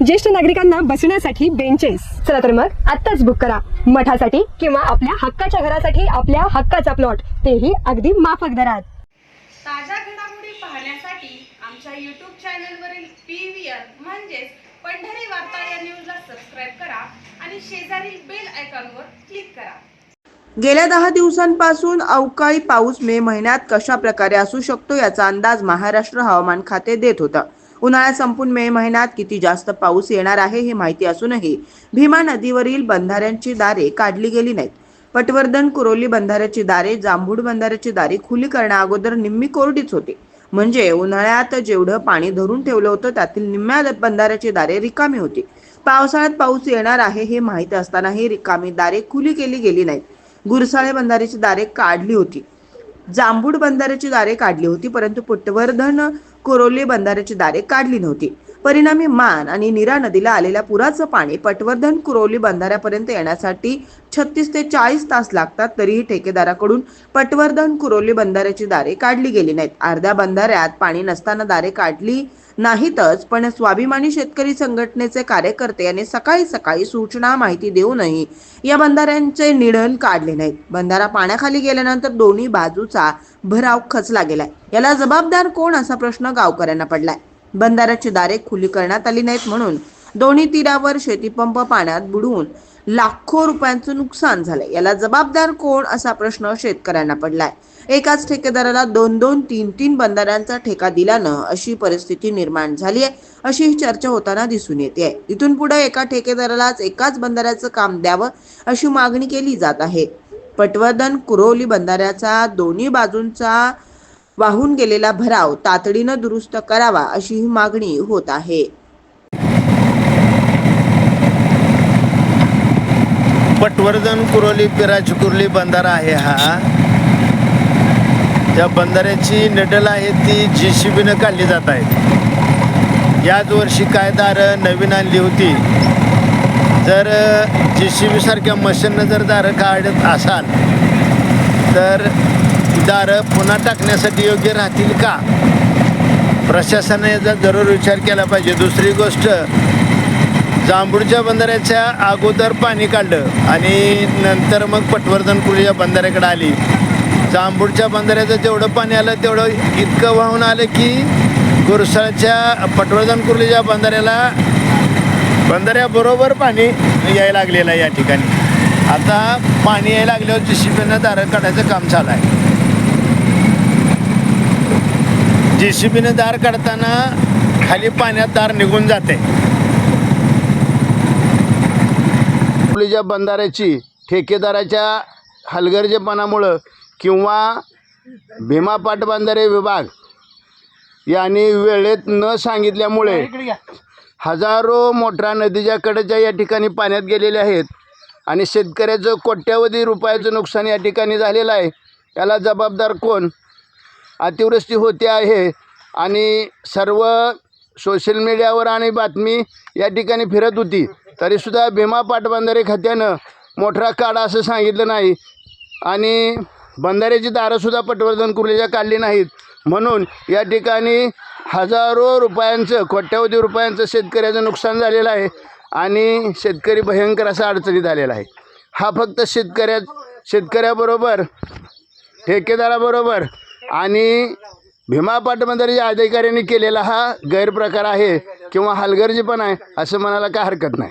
ज्येष्ठ नागरिकांना बसण्यासाठी बेंचेस चला तर मग आत्ताच बुक करा. मठासाठी किंवा आपल्या हक्काच्या घरासाठी आपल्या हक्काचा प्लॉट तेही अगदी माफक दरात. ताज्या घडामोडी पाहण्यासाठी आमच्या यूट्यूब चॅनलवरील पी व्ही आर म्हणजेच पंढरी वार्ता या न्यूजला सबस्क्राईब करा आणि शेजारील बेल आयकॉनवर क्लिक करा. गेल्या दहा दिवसांपासून अवकाळी पाऊस मे महिन्यात कशा प्रकारे असू शकतो याचा अंदाज महाराष्ट्र हवामान खाते देत होतं. उन्हाळ्यात संपून मे महिन्यात किती जास्त पाऊस येणार आहे हे माहिती असूनही भीमा नदीवरील बंधाऱ्यांची दारे काढली गेली नाहीत. पटवर्धन कुरोली बंधाऱ्याची दारे जांभूड बंधाऱ्याची दारे खुली करण्याअगोदर निम्मी कोरडीच होती. म्हणजे उन्हाळ्यात जेवढं पाणी धरून ठेवलं होतं त्यातील निम्म्या बंधाऱ्याची दारे रिकामी होती. पावसाळ्यात पाऊस येणार आहे हे माहीत असतानाही रिकामी दारे खुली केली गेली नाहीत. गुरसाळे बंधाऱ्याची दारे काढली होती. जांभूड बंधाऱ्याची दारे काढली होती परंतु पटवर्धन कोरोली बंधाऱ्याची दारे काढली नव्हती. परिणामी मान आणि नीरा नदीला आलेल्या पुराचं पाणी पटवर्धन कुरोली बंधाऱ्यापर्यंत येण्यासाठी छत्तीस ते चाळीस तास लागतात तरीही ठेकेदाराकडून पटवर्धन कुरोली बंधाऱ्याची दारे काढली गेली नाहीत. अर्ध्या बंधाऱ्यात पाणी नसताना दारे काढली नाहीतच पण स्वाभिमानी शेतकरी संघटनेचे कार्यकर्ते यांनी सकाळी सकाळी सूचना माहिती देऊनही या बंधाऱ्यांचे निधन काढले नाहीत. बंधारा पाण्याखाली गेल्यानंतर दोन्ही बाजूचा भराव खचला गेलाय. याला जबाबदार कोण असा प्रश्न गावकऱ्यांना पडलाय? बंधाऱ्याची दारे खुली करण्यात आली नाहीत म्हणून दोन्ही तीरावर शेतीपंप पाण्यात बुडवून लाखो रुपयांचं नुकसान झालंय. याला जबाबदार कोण असा प्रश्न शेतकऱ्यांना पडलाय. एकाच ठेकेदाराला दोन दोन तीन तीन बंधाऱ्यांचा ठेका दिल्यानं अशी परिस्थिती निर्माण झाली आहे अशी ही चर्चा होताना दिसून येते. आहे इथून पुढे एका ठेकेदारालाच एकाच बंधाऱ्याचं काम द्यावं अशी मागणी केली जात आहे. पटवर्धन कुरोली बंधाऱ्याचा दोन्ही बाजूंचा वाहून गेलेला भराव तातडीनं दुरुस्त करावा अशी ही मागणी होत आहे. पटवर्धन कुरोली पिराज कुर्ली बंधारा आहे हा. त्या बंधाऱ्याची नडल आहे ती जी सी बीनं काढली जात आहे. याच वर्षी काय दारं नवीन आणली होती. जर जी सी बीसारख्या मशीननं जर दारं काढत असाल तर दारं पुन्हा टाकण्यासाठी योग्य राहतील का? प्रशासनाने याचा जरूर विचार केला पाहिजे. दुसरी गोष्ट जांभूळच्या बंधाऱ्याच्या अगोदर पाणी काढलं आणि नंतर मग पटवर्धन कुलीच्या बंधाऱ्याकडे आली. जांभूळच्या बंधाऱ्याचं जेवढं पाणी आलं तेवढं इतकं वाहून आलं की गुरसाळच्या पटवर्धन कुर्लीच्या बंधाऱ्याला बंधाऱ्याबरोबर पाणी यायला लागलेलं आहे या ठिकाणी. आता पाणी यायला लागल्यावर जी शिपेनं बीनं दारं काढायचं काम चालू आहे. जी सी बीनं दार काढताना खाली पाण्यात दार निघून जाते. आपलीच्या बंधाऱ्याची ठेकेदाराच्या हलगर्जेपणामुळं किंवा भीमा पाटबंधारे विभाग यांनी वेळेत न सांगितल्यामुळे हजारो मोटरा नदीच्या कडेच्या या ठिकाणी पाण्यात गेलेले आहेत आणि शेतकऱ्याचं कोट्यावधी रुपयाचं नुकसान या ठिकाणी झालेलं आहे. याला जबाबदार कोण? अतिवृष्टी होते आहे. आणि सर्व सोशल मीडियावर आणि बातमी या ठिकाणी फिरत होती. तरीसुद्धा भीमा पाटबंधारे खात्यानं मोठा काढा असं सांगितलं नाही. आणि बंधाऱ्याची दारंसुद्धा पटवर्धन कुर्लीच्या काढली नाहीत. म्हणून या ठिकाणी हजारो रुपयांचं कोट्यावधी रुपयांचं शेतकऱ्याचं नुकसान झालेलं आहे. आणि शेतकरी भयंकर असा अडचणीत आलेला आहे. हा फक्त शेतकऱ्या शेतकऱ्याबरोबर ठेकेदाराबरोबर आणि भीमा पाटबंधाऱ्याच्या अधिकाऱ्यांनी केलेला हा गैरप्रकार आहे किंवा हलगर्जी पण आहे असं म्हणायला काय हरकत नाही.